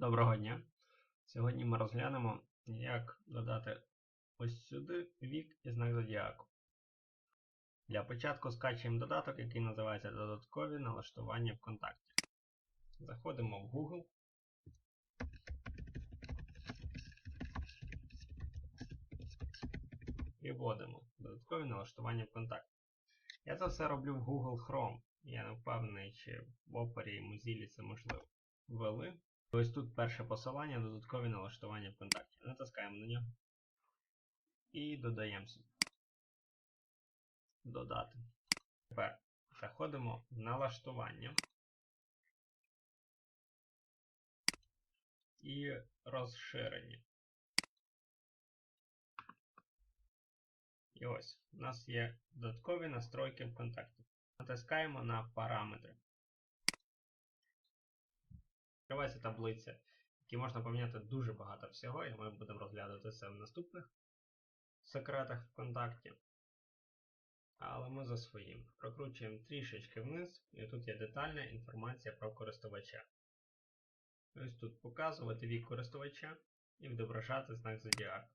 Доброго дня! Сьогодні ми розглянемо, як додати ось сюди вік і знак зодіаку. Для початку скачуємо додаток, який називається Додаткові налаштування ВКонтакті. Заходимо в Google. І вводимо додаткові налаштування ВКонтакті. Я це все роблю в Google Chrome. Я не впевнений, чи в Opera і Mozilla це можливо. Ввели. Ось тут перше посилання, додаткові налаштування ВКонтакті. Натискаємо на нього. І додаємо собі. Додати. Тепер заходимо в налаштування. І розширення. І ось у нас є додаткові настройки ВКонтакті. Натискаємо на параметри. Відкривається таблиця, в якій можна поміняти дуже багато всього, і ми будемо розглядати це в наступних секретах ВКонтакті. Але ми за своїм. Прокручуємо трішечки вниз, і тут є детальна інформація про користувача. Ось тут показувати вік користувача і відображати знак зодіаку.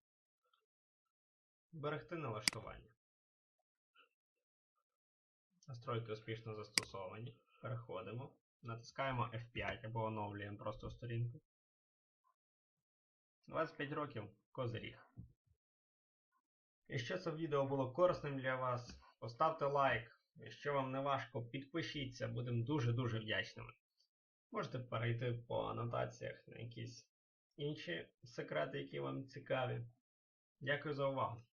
Зберегти налаштування. Настройки успішно застосовані. Переходимо. Натискаємо F5 або оновлюємо просто сторінку. 25 років козиріг. Якщо це відео було корисним для вас, поставте лайк. Якщо вам не важко, підпишіться, будемо дуже-дуже вдячними. Можете перейти по анотаціях на якісь інші секрети, які вам цікаві. Дякую за увагу!